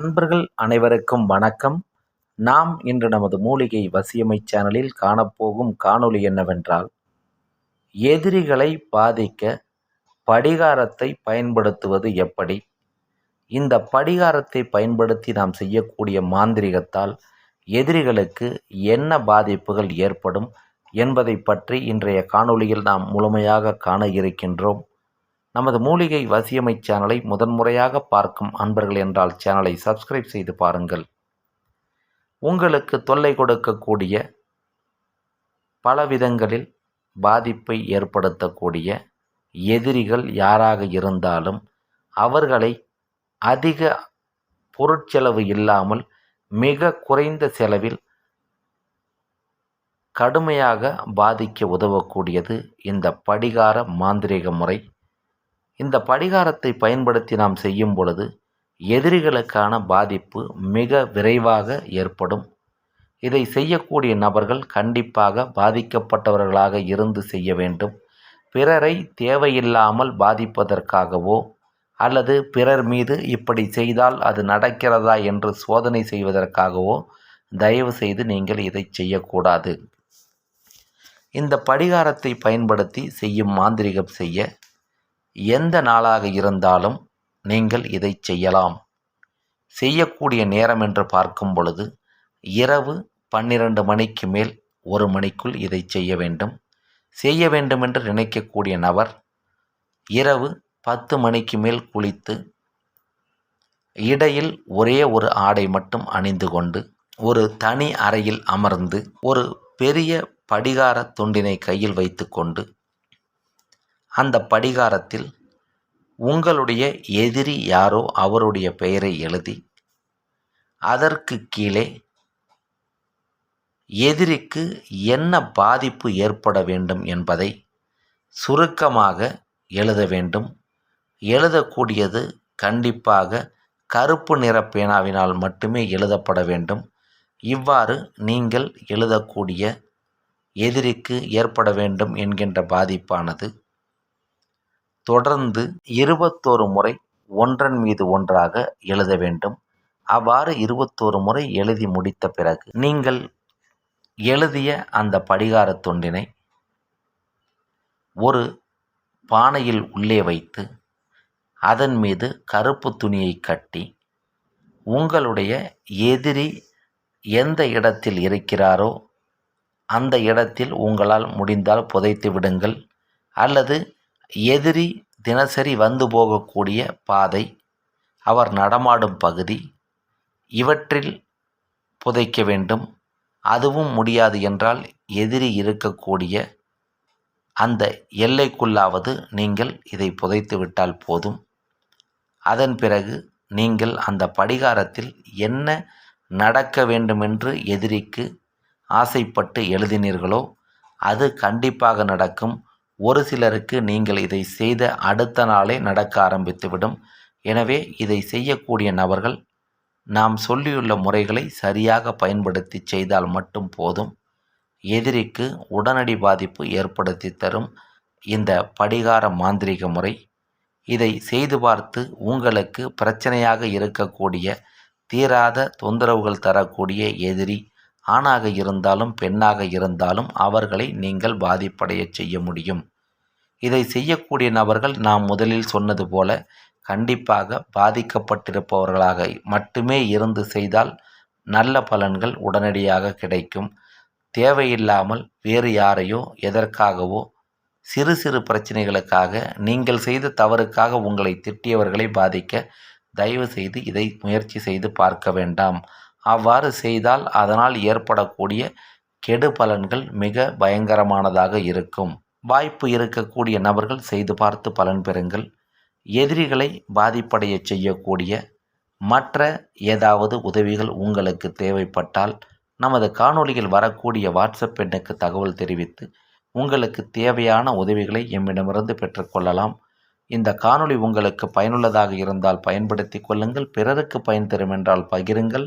நண்பர்கள் அனைவருக்கும் வணக்கம். நாம் இன்று நமது மூலிகை வசியமை சேனலில் காணப்போகும் காணொளி என்னவென்றால் எதிரிகளை பாதிக்க படிகாரத்தை பயன்படுத்துவது எப்படி? இந்த படிகாரத்தை பயன்படுத்தி நாம் செய்யக்கூடிய மாந்திரிகத்தால் எதிரிகளுக்கு என்ன பாதிப்புகள் ஏற்படும் என்பதை பற்றி இன்றைய காணொளியில் நாம் முழுமையாக காண இருக்கின்றோம். நமது மூலிகை வசியமை சேனலை முதன்முறையாக பார்க்கும் அன்பர்கள் என்றால் சேனலை சப்ஸ்கிரைப் செய்து பாருங்கள். உங்களுக்கு தொல்லை கொடுக்கக்கூடிய பல விதங்களில் பாதிப்பை ஏற்படுத்தக்கூடிய எதிரிகள் யாராக இருந்தாலும் அவர்களை அதிக பொருட்செலவு இல்லாமல் மிக குறைந்த செலவில் கடுமையாக பாதிக்க உதவக்கூடியது இந்த படிகார மாந்திரிக முறை. இந்த படிகாரத்தை பயன்படுத்தி நாம் செய்யும் பொழுது எதிரிகளுக்கான பாதிப்பு மிக விரைவாக ஏற்படும். இதை செய்யக்கூடிய நபர்கள் கண்டிப்பாக பாதிக்கப்பட்டவர்களாக இருந்து செய்ய வேண்டும். பிறரை தேவையில்லாமல் பாதிப்பதற்காகவோ அல்லது பிறர் மீது இப்படி செய்தால் அது நடக்கிறதா என்று சோதனை செய்வதற்காகவோ தயவு செய்து நீங்கள் இதை செய்யக்கூடாது. இந்த படிகாரத்தை பயன்படுத்தி செய்யும் மாந்திரிகம் செய்ய எந்த நாளாக இருந்தாலும் நீங்கள் இதை செய்யலாம். செய்யக்கூடிய நேரம் என்று பார்க்கும் பொழுது இரவு பன்னிரண்டு மணிக்கு மேல் ஒரு மணிக்குள் இதை செய்ய வேண்டும். செய்ய வேண்டும் என்று நினைக்கக்கூடிய நபர் இரவு பத்து மணிக்கு மேல் குளித்து இடையில் ஒரே ஒரு ஆடை மட்டும் அணிந்து கொண்டு ஒரு தனி அறையில் அமர்ந்து ஒரு பெரிய படிகார துண்டினை கையில் வைத்துக்கொண்டு அந்த படிகாரத்தில் உங்களுடைய எதிரி யாரோ அவருடைய பெயரை எழுதி அதற்கு கீழே எதிரிக்கு என்ன பாதிப்பு ஏற்பட வேண்டும் என்பதை சுருக்கமாக எழுத வேண்டும். எழுதக்கூடியது கண்டிப்பாக கருப்பு நிற பேனாவினால் மட்டுமே எழுதப்பட வேண்டும். இவ்வாறு நீங்கள் எழுதக்கூடிய எதிரிக்கு ஏற்பட வேண்டும் என்கின்ற பாதிப்பானது தொடர்ந்து இருபத்தோரு முறை ஒன்றன் மீது ஒன்றாக எழுத வேண்டும். அவ்வாறு இருபத்தோரு முறை எழுதி முடித்த பிறகு நீங்கள் எழுதிய அந்த படிகார தொண்டினை ஒரு பானையில் உள்ளே வைத்து அதன் மீது கருப்பு துணியை கட்டி உங்களுடைய எதிரி எந்த இடத்தில் இருக்கிறாரோ அந்த இடத்தில் உங்களால் முடிந்தால் புதைத்து விடுங்கள். அல்லது எதிரி தினசரி வந்து போகக்கூடிய பாதை அவர் நடமாடும் பகுதி இவற்றில் புதைக்க வேண்டும். அதுவும் முடியாது என்றால் எதிரி இருக்கக்கூடிய அந்த எல்லைக்குள்ளாவது நீங்கள் இதை புதைத்து விட்டால் போதும். அதன் பிறகு நீங்கள் அந்த படிகாரத்தில் என்ன நடக்க வேண்டுமென்று எதிரிக்கு ஆசைப்பட்டு எழுதினீர்களோ அது கண்டிப்பாக நடக்கும். ஒரு சிலருக்கு நீங்கள் இதை செய்த அடுத்த நாளே நடக்க ஆரம்பித்துவிடும். எனவே இதை செய்யக்கூடிய நபர்கள் நாம் சொல்லியுள்ள முறைகளை சரியாக பயன்படுத்தி செய்தால் மட்டும் போதும். எதிரிக்கு உடனடி பாதிப்பு ஏற்படுத்தி தரும் இந்த படிகார மாந்திரிக முறை. இதை செய்து பார்த்து உங்களுக்கு பிரச்சனையாக இருக்கக்கூடிய தீராத தொந்தரவுகள் தரக்கூடிய எதிரி ஆணாக இருந்தாலும் பெண்ணாக இருந்தாலும் அவர்களை நீங்கள் பாதிப்படைய செய்ய முடியும். இதை செய்யக்கூடிய நபர்கள் நாம் முதலில் சொன்னது போல கண்டிப்பாக பாதிக்கப்பட்டிருப்பவர்களாக மட்டுமே இருந்து செய்தால் நல்ல பலன்கள் உடனடியாக கிடைக்கும். தேவையில்லாமல் வேறு யாரையோ எதற்காகவோ சிறு சிறு பிரச்சனைகளுக்காக நீங்கள் செய்த தவறுக்காக உங்களை திட்டியவர்களை பாதிக்க தயவு செய்து இதை முயற்சி செய்து பார்க்க வேண்டாம். அவ்வாறு செய்தால் அதனால் ஏற்படக்கூடிய கெடு பலன்கள் மிக பயங்கரமானதாக இருக்கும். வாய்ப்பு இருக்கக்கூடிய நபர்கள் செய்து பார்த்து பலன் பெறுங்கள். எதிரிகளை பாதிப்படைய செய்யக்கூடிய மற்ற ஏதாவது உதவிகள் உங்களுக்கு தேவைப்பட்டால் நமது காணொளியில் வரக்கூடிய வாட்ஸ்அப் எண்ணுக்கு தகவல் தெரிவித்து உங்களுக்கு தேவையான உதவிகளை எம்மிடமிருந்து பெற்றுக்கொள்ளலாம் இந்த காணொளி உங்களுக்கு பயனுள்ளதாக இருந்தால் பயன்படுத்தி கொள்ளுங்கள். பிறருக்கு பயன் தரும் என்றால் பகிருங்கள்.